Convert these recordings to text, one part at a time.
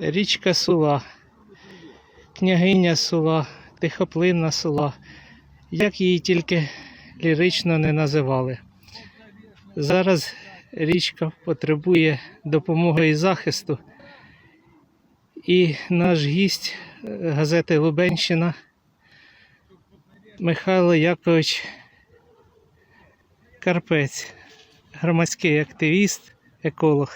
Річка Сула, княгиня Сула, тихоплинна Сула, як її тільки лірично не називали. Зараз річка потребує допомоги і захисту. І наш гість е, газети Лубенщина Михайло Якович Карпець, громадський активіст, еколог.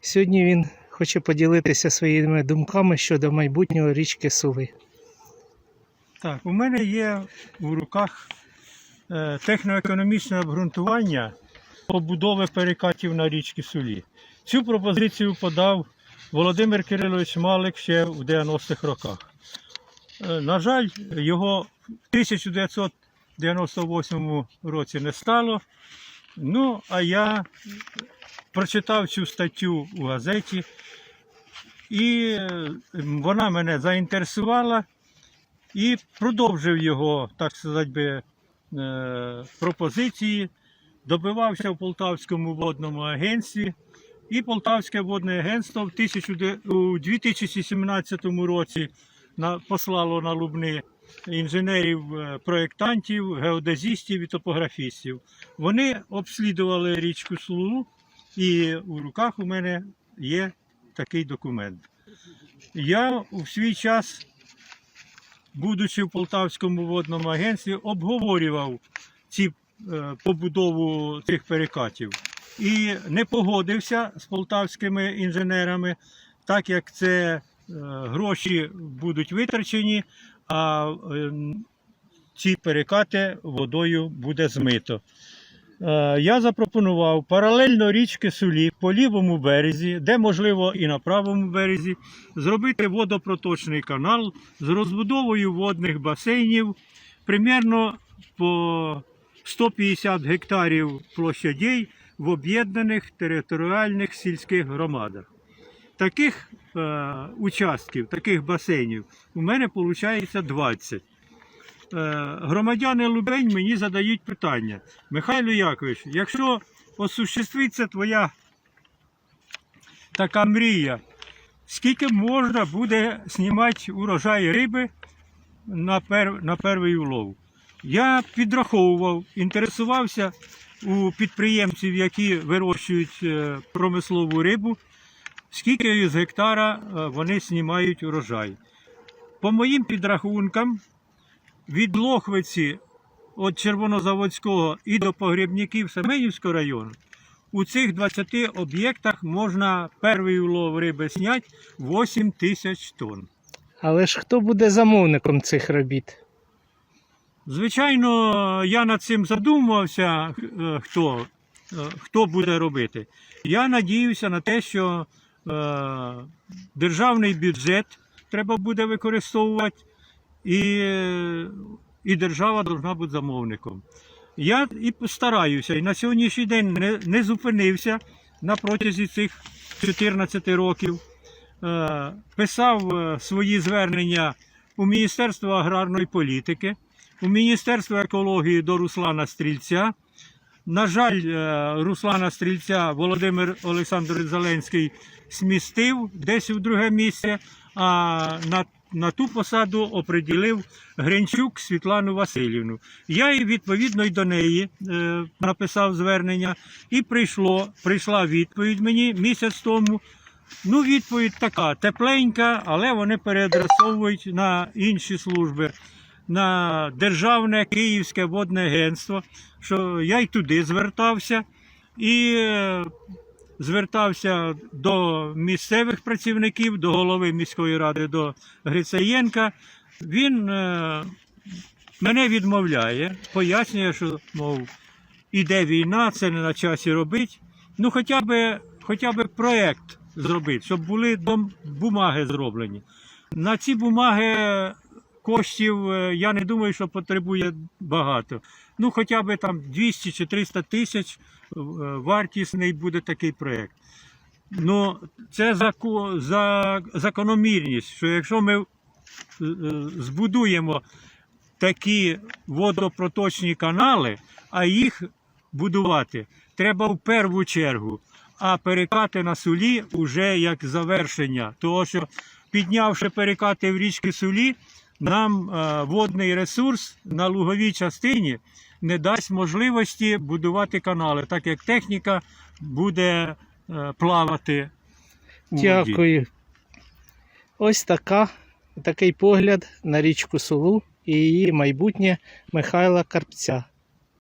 Сьогодні він хоче поділитися своїми думками щодо майбутнього річки Сули. Так, у мене є у руках е, техноекономічне обґрунтування побудови перекатів на річці Сулі. Цю пропозицію подав Володимир Кирилович Малик ще в 90-х роках. Е, на жаль, його в 1998 році не стало. Ну, а я прочитав цю статтю у газеті, і е, вона мене заінтересувала і продовжив його, так сказати, би, е, пропозиції, добивався в Полтавському водному агентстві. І Полтавське водне агентство в 2017 році послало на Лубни інженерів, е, проєктантів, геодезістів і топографістів. Вони обслідували річку Сулу, і у руках у мене є такий документ. Я у свій час будучи в Полтавському водному агентстві, обговорював ці е, побудову цих перекатів і не погодився з полтавськими інженерами, так як це е, гроші будуть витрачені, а е, ці перекати водою буде змито. Е, Я запропонував паралельно річки Сулі по лівому березі, де можливо і на правому березі, зробити водопроточний канал з розбудовою водних басейнів примерно по 150 гектарів площадей в об'єднаних територіальних сільських громадах. Таких е, участків, таких басейнів у мене виходить 20. Е, громадяни Лубень мені задають питання. Михайло Якович, якщо осуществиться твоя така мрія, скільки можна буде знімати урожай риби на, пер, на перший улов? Я підраховував, інтересувався у підприємців, які вирощують е, промислову рибу, скільки з гектара е, вони знімають урожай. По моїм підрахункам, від Лохвиці від Червонозаводського і до погрібників Семенівського району у цих 20 об'єктах можна перший улов риби зняти 8 тисяч тонн. Але ж хто буде замовником цих робіт? Звичайно, я над цим задумувався, е, хто, е, хто буде робити. Я надіюся на те, що державний бюджет треба буде використовувати, і, е, і держава повинна бути замовником. Я і постараюся, і на сьогоднішній день не, не зупинився на протязі цих 14 років. Е, писав е, свої звернення у Міністерство аграрної політики, у Міністерство екології до Руслана Стрільця. На жаль, е, Руслана Стрільця Володимир Олександрович Зеленський смістив десь у друге місце, а на, на ту посаду оприділив Гринчук Світлану Васильівну. Я і відповідно й до неї е, написав звернення, і прийшло, прийшла відповідь мені місяць тому. Ну, відповідь така, тепленька, але вони переадресовують на інші служби, на Державне Київське водне агентство, що я й туди звертався і е, звертався до місцевих працівників, до голови міської ради, до Грицаєнка. Він е, мене відмовляє, пояснює, що мов, іде війна, це не на часі робити. Ну, хоча б, хоча б проєкт зробити, щоб були бумаги зроблені. На ці бумаги коштів е, я не думаю, що потребує багато. Ну, хоча б там 200 чи 300 тисяч е, вартісний буде такий проєкт. Ну, це зако- за, закономірність, що якщо ми е, збудуємо такі водопроточні канали, а їх будувати треба в першу чергу а перекати на сулі вже як завершення. Тому що піднявши перекати в річки Сулі, нам е, водний ресурс на луговій частині не дасть можливості будувати канали, так як техніка буде е, плавати. Дякую. Ось така, такий погляд на річку Сулу і її майбутнє Михайла Карпця.